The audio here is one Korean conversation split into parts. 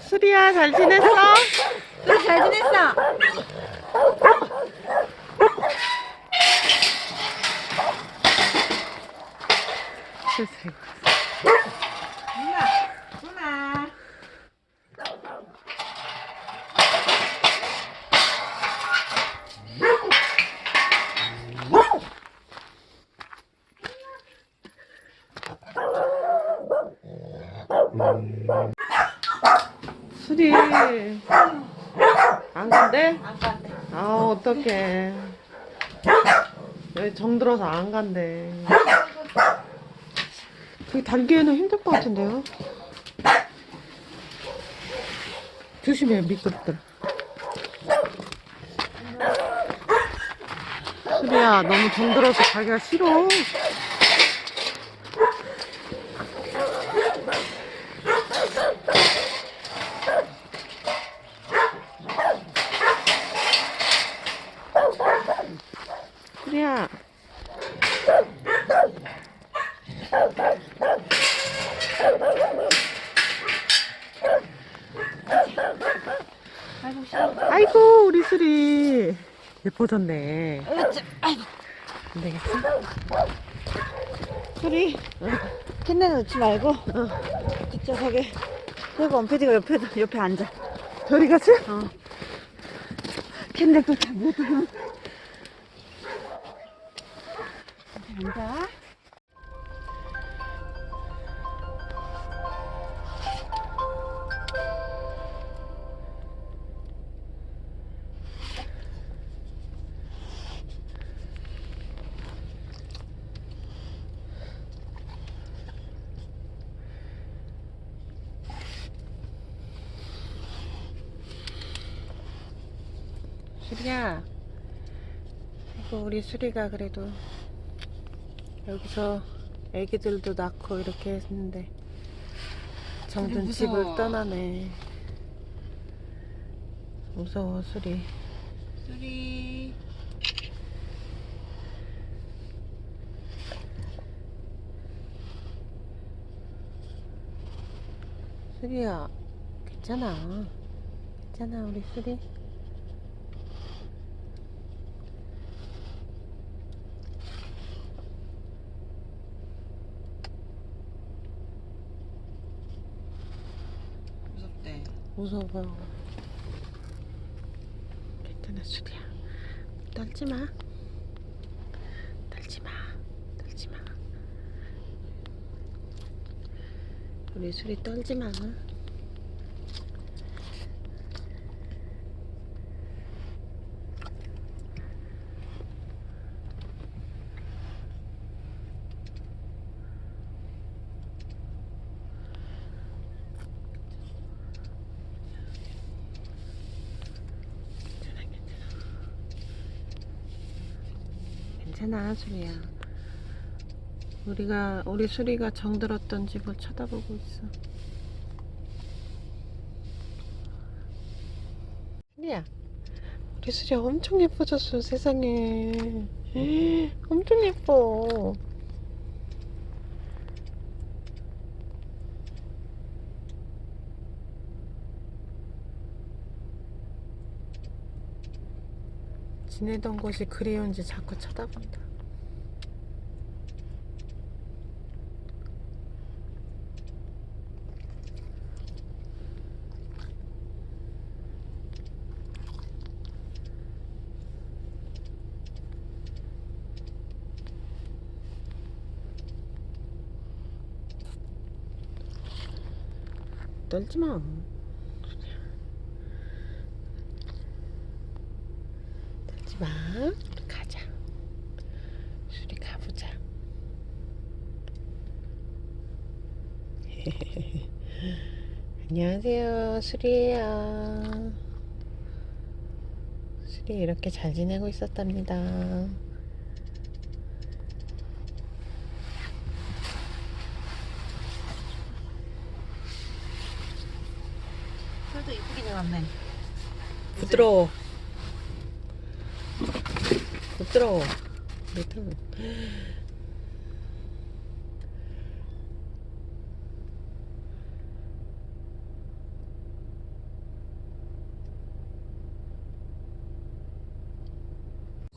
수리야 잘 지냈어? 우리 잘 지냈어? 세상에. 누나, 누나. 수리 안 간대? 안 간대. 아 어떡해 여기 정들어서 안 간대? 저기 달기에는 힘들 것 같은데요? 조심해 미끄럽더라 수리야 너무 정들어서 가기가 싫어 수리야 아이고, 우리 수리 예뻐졌네. 아이고, 안 되겠어? 수리 캔내 넣지 말고, 뒷좌석에. 그리고 원PD가 옆에, 옆에 앉아. 저리 가지? 어. 캔내 또 잘못 앉아. 수리야 아이고 우리 수리가 그래도 여기서 애기들도 낳고 이렇게 했는데 정든 집을. 떠나네 무서워 수리 수리. 수리야 괜찮아 괜찮아 우리 수리 무섭대. 무서워 괜찮아 수리야. 떨지 마. 떨지 마. 떨지 마. 우리 수리 떨지 마 괜찮아 수리야? 우리가 우리 수리가 정들었던 집을 쳐다보고 있어. 수리야 우리 수리 엄청 예뻐졌어 세상에. 엄청 예뻐 지내던 곳이 그리운지 자꾸 쳐다본다. 떨지 마. 떨지 마. 우리 가자. 수리 가보자. 안녕하세요. 수리예요. 수리 이렇게 잘 지내고 있었답니다. 털도 이쁘게 잡았네. 부드러워. 부드러워.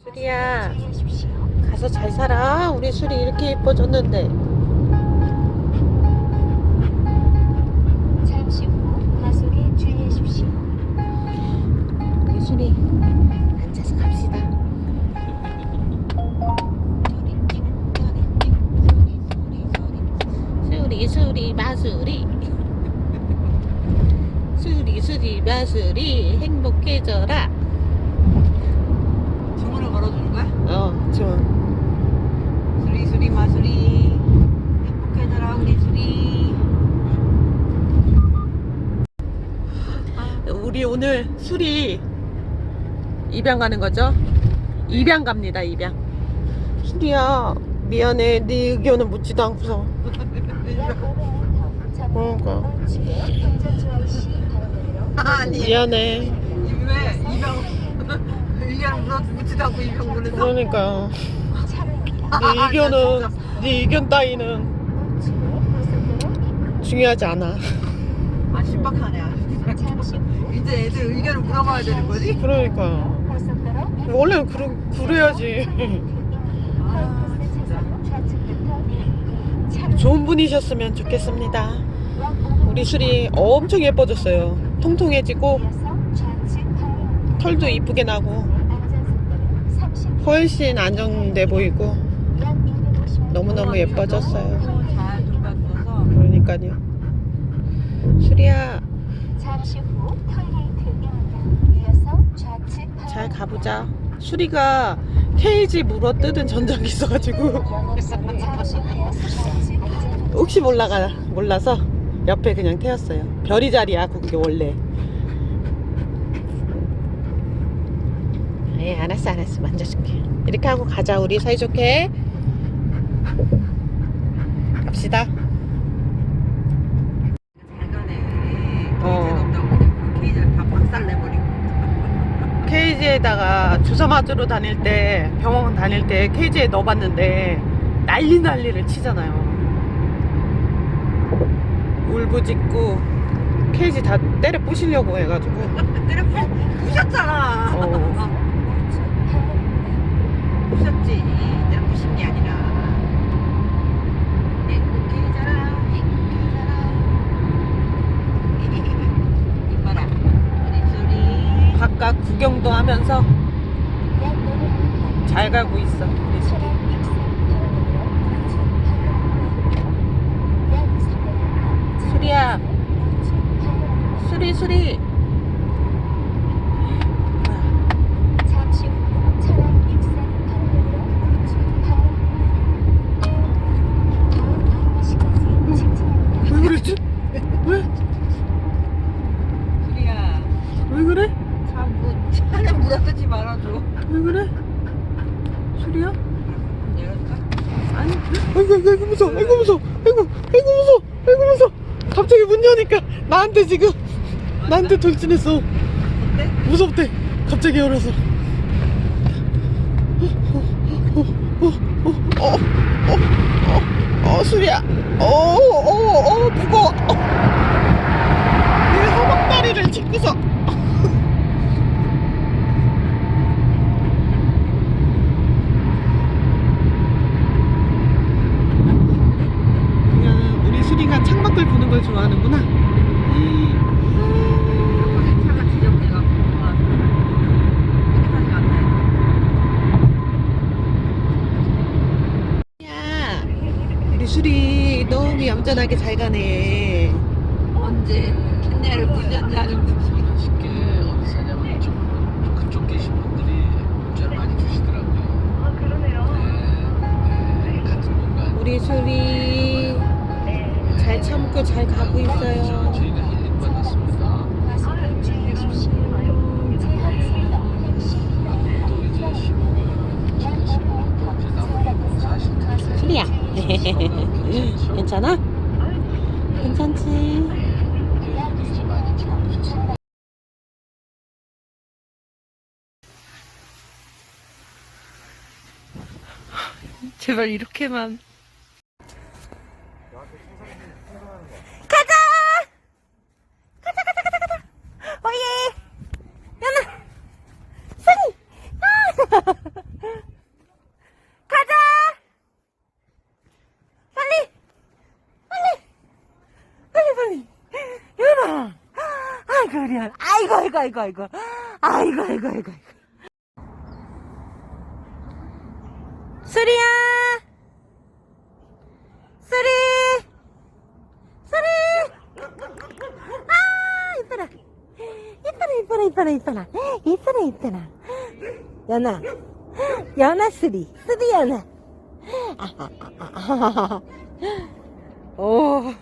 수리야 가서 잘 살아. 우리 수리 이렇게 예뻐졌는데. 잠시 후 과속에 주의하십시오. 우리 수리 앉아서 갑시다. 수리 수리 마수리. 수리 수리 마수리. 행복해져라 주문을 걸 어 좋아 수리 수리 마수리. 행복해져라 우리 수리. 우리 오늘 술이 입양 가는 거죠? 입양 갑니다 입양. 수리야 미안해. 네 의견은 묻지도 않고서. 그러니까. 아니. 미안해. 왜이 병 의견 물어주지도 않고 이병 물어서 그러니까 네 의견은 네 의견 따위는 중요하지 않아 아 신박하네 이제 애들 의견을 물어봐야 되는 거지? 그러니까 고속도로 원래 그러, 그래야지 아 진짜 좋은 분이셨으면 좋겠습니다 우리 술이 엄청 예뻐졌어요 통통해지고 털도 이쁘게 나고 훨씬 안정돼 보이고 너무너무 예뻐졌어요. 그러니까요. 수리야. 잘 가보자. 수리가 케이지 물어 뜯은 전적이 있어가지고. 혹시 몰라가 몰라서 옆에 그냥 태웠어요. 별이 자리야 그게 원래 예 알았어 알았어. 만져줄게. 이렇게 하고 가자 우리. 사이좋게. 갑시다. 어. 케이지에다가 주사 맞으러 다닐 때 병원 다닐 때 케이지에 넣어봤는데 난리 난리를 치잖아요. 울부짖고 케이지 다 때려 부시려고 해가지고. 때려 부- 부셨잖아 어. 부셨지 때려 부신 게 아니라 행복해져라 행복해져라 이뻐라 우리 소리 바깥 구경도 하면서 잘 가고 있어 우리 수리 수리야 수리 수리 잠시 후 차량 입산 방면으로 우측 다음 안내시까지 직 진합니다. 왜 그랬지? 왜? 소리야 왜 그래? 참뭐 차를 물어뜯지 말아줘 왜 그래? 수리야? 열었다 아니 아이고 아이고 아이고 무서워 아이고 무서워 아이고 아이고 무서워 아이고 무서워 갑자기 문 여니까 나한테 지금 나한테 돌진했어. 어때? 무섭대. 갑자기 열어서. 어어어어어 수리야. 어어어 무거워. 내 허벅다리를 짚고서. 그냥 우리 수리가 창밖을 보는 걸 좋아하는구나 차가 지정돼갖고 깨끗하지 않나요? 야, 우리 술이 너무 얌전하게 잘 가네. 언제 부셨는지 아는 괜찮지? 제발 이렇게만. 오예! 연아! sunny! 미안. 아이고, 아이고, 아이고, 아이고. 아이고, 아이고, 아이고, 아이고. 수리야! 수리! 수리! 아, 이뻐라. 이뻐라, 이뻐라, 이뻐라, 이뻐라. 이뻐라, 이뻐라. 연아. 연아 수리. 수리 연아. 오.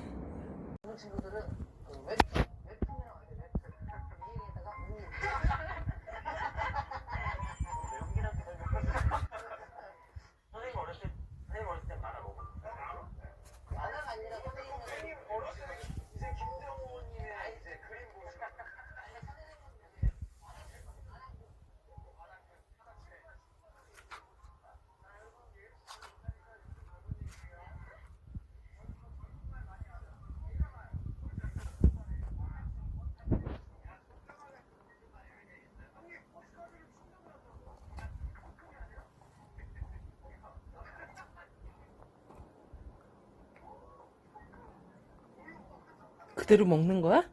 그대로 먹는 거야?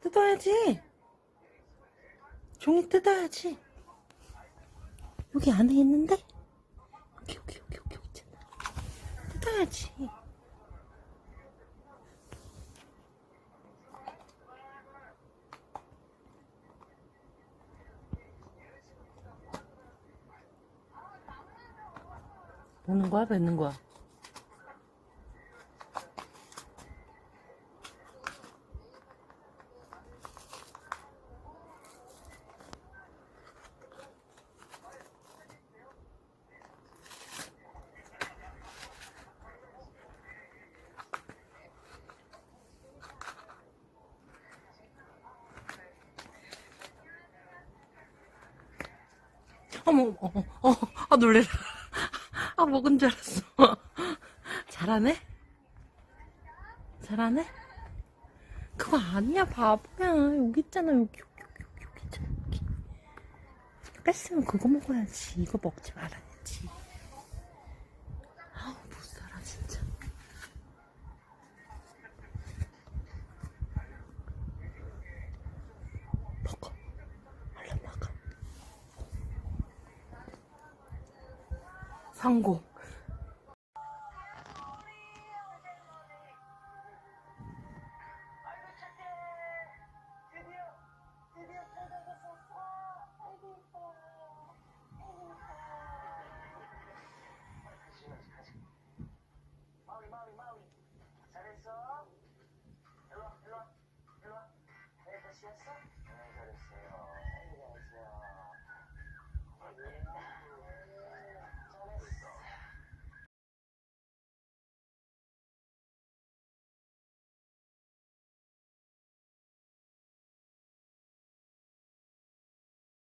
뜯어야지. 종이 뜯어야지. 여기 안에 있는데? 여기, 여기, 여기, 여기, 있잖아. 뜯어야지. 먹는 거야? 뱉는 거야? 어머, 어머, 어, 아, 놀래라. 아, 먹은 줄 알았어. 잘하네? 잘하네? 그거 아니야, 바보야. 여기 있잖아, 여기, 여기, 여기, 여기, 있잖아, 여기. 뺐으면 그거 먹어야지. 이거 먹지 말아야지. 아우, 못 살아, 진짜. 먹어. 얼른 먹어. 성공.